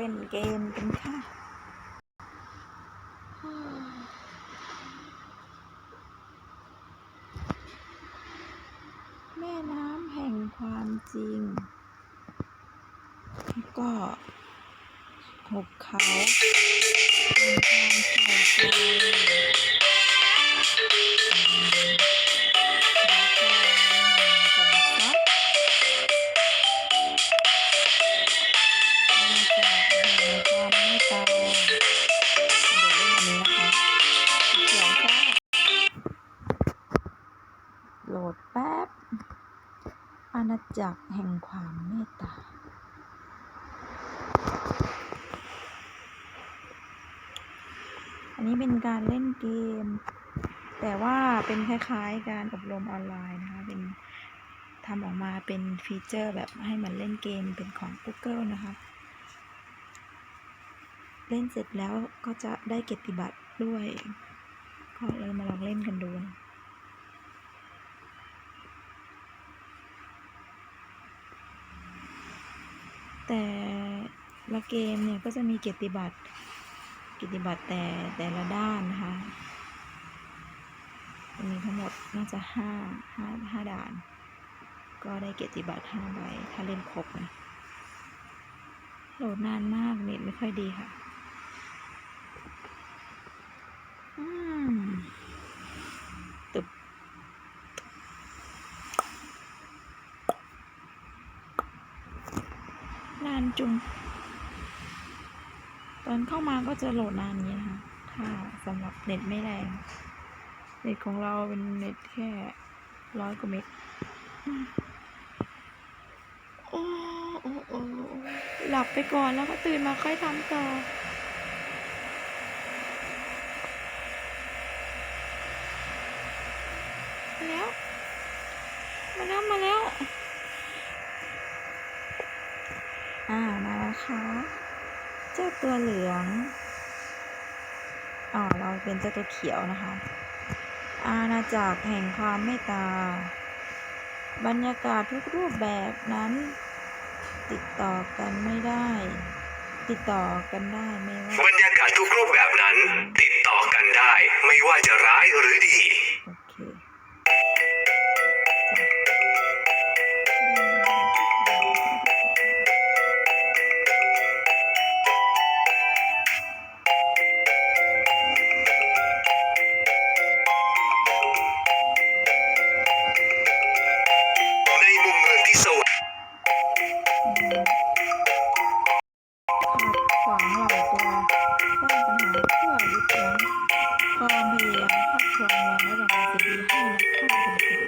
เล่นเกมกันค่ะแม่น้ำแห่งความจริง แล้วก็หุบเขาเป็นความเข่ใจ จักแห่งความเมตตา อันนี้เป็นการเล่นเกม แต่ว่าเป็นคล้ายๆการอบรมออนไลน์นะคะ เป็นทำออกมาเป็นฟีเจอร์แบบให้มันเล่นเกมเป็นของ Google นะคะ เล่นเสร็จแล้วก็จะได้เกียรติบัตรด้วย ก็เลยมาลองเล่นกันดูนะ แต่ละเกมเนี่ยก็จะมีเกียรติบัตรเกียรติบัตรแต่แต่ละด้านนะคะมีทั้งหมดน่าจะห้าห้าห้าด่าน ก็ได้เกียรติบัตรห้าใบถ้าเล่นครบนะโหลดนานมากเน็ตไม่ค่อยดีค่ะ อืมตึบ นาน จุง ตอนเข้ามาก็จะโหลดนานอย่างนี้นะคะ ถ้าสำหรับเน็ตไม่แรง เน็ตของเราเป็นเน็ตแค่ร้อยกว่าเมกโอ้โอ้โอ้หลับไปก่อนแล้วก็ตื่นมาค่อยทำต่อแล้ว มาแล้วมาแล้ว อ่า มาแล้วค่ะ เจ้าตัวเหลืองอ๋อ เป็นเจ้าตัวเขียวนะคะ อาณาจักรแห่งความเมตตา บรรยากาศทุกรูปแบบนั้น ติดต่อกันไม่ได้ ติดต่อกันได้ไม่ว่าบรรยากาศทุกรูปแบบนั้น ติดต่อกันได้ ไม่ว่าจะร้ายหรือดี ครองเมืองและ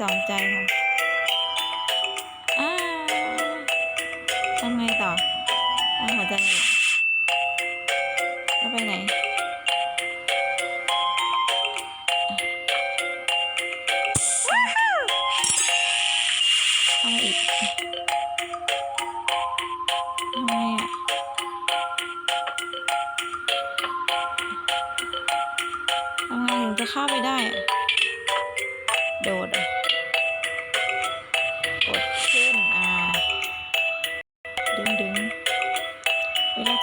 สองใจค่ะอ่าทำไงต่อตั้งหัวใจแล้วไปไหนเอามาอีกทำไมอะทำไงถึงจะเข้าไปได้ โดดอะ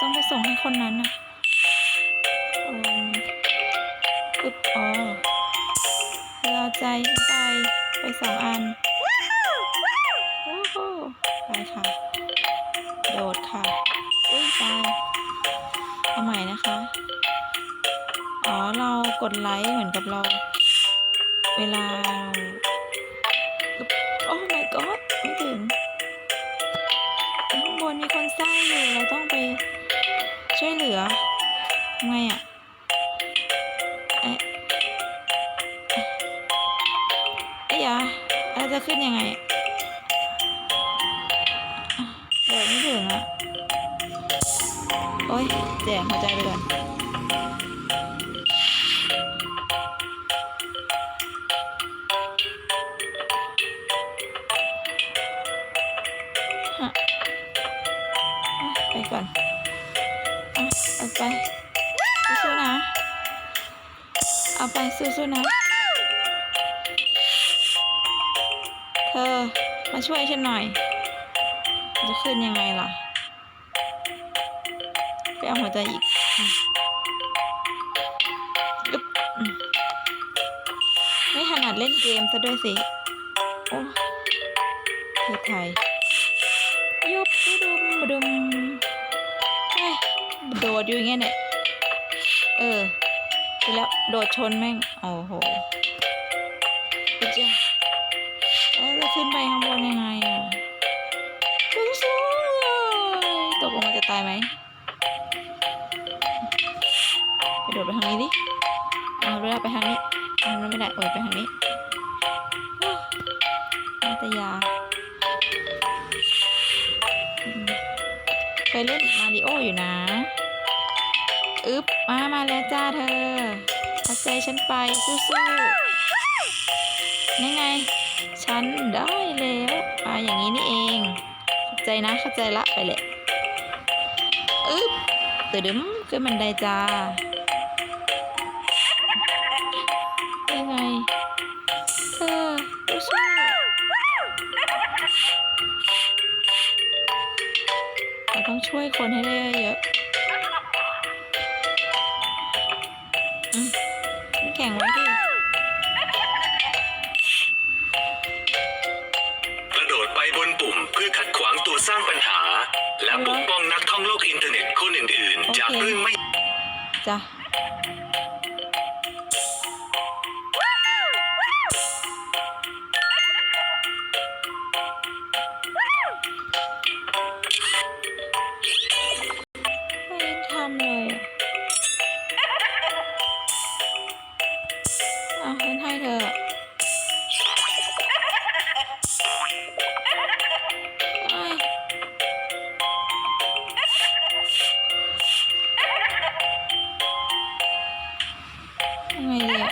ต้องไปส่งให้คนนั้นอะอืมอึบอ๋อเราเอาใจขึ้นไปไปสองอันโอ้โหไปค่ะ โดดค่ะ อุ้ยตายเอาใหม่นะคะ อ๋อ เรากดไลค์เหมือนกับเรา เวลา ขึ้นยังไงอะดไม่ถึงอะ โอ๊ยแจกหัวใจไปก่อนฮะไปก่อนอะเอาไปสู้ๆนะ เอาไปสู้ๆนะ เธอ มาช่วยฉันหน่อย จะขึ้นยังไงล่ะ ไปเอาหัวใจอีกอึ๊บไม่ถนัดเล่นเกมซะด้วยสิ โอ้เทไทยยุบดุมดุมเอ้ยโดดอยู่อย่างเงี้ยเนี่ย เออดีแล้วโดดชนแม่ง โอ้โหพี่เจ้า แล้วจะขึ้นไปข้างบนยังไงอะสู้ๆเลยตกลงมาจะตายไหมไปโดดไปทางนี้ดิเอาเรือไปทางนี้ทางนั้นไม่ได้โอ้ยไปทางนี้นาตยาอืมเคยเล่นมาริโออยู่นะอึ๊บมามาแล้วจ้าเธอเอาใจฉันไปสู้ๆนี่ไง ฉันได้แล้วอ่าอย่างนี้นี่เองเข้าใจนะเข้าใจละไปเลยอึ๊บตื่ดึมขึ้นบันไดจ้ายังไงเธอสู้ๆเราต้องช่วยคนให้ได้เยอะแข็งไว้ จ้ะไม่ทำเลยอ่ะฉันให้เธอ ไงดีอะ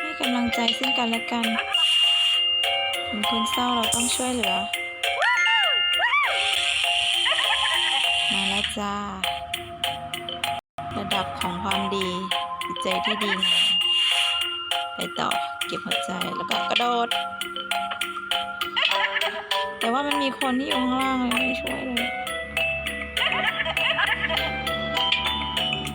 ให้กำลังใจซึ่งกันและกันเห็นคนเศร้าเราต้องช่วยเหลือ จ้า ระดับของความดีจิตใจที่ดีงามไปต่อเก็บหัวใจแล้วก็กระโดด แต่ว่ามันมีคนที่อยู่ข้างล่างเลยไม่ช่วยเลย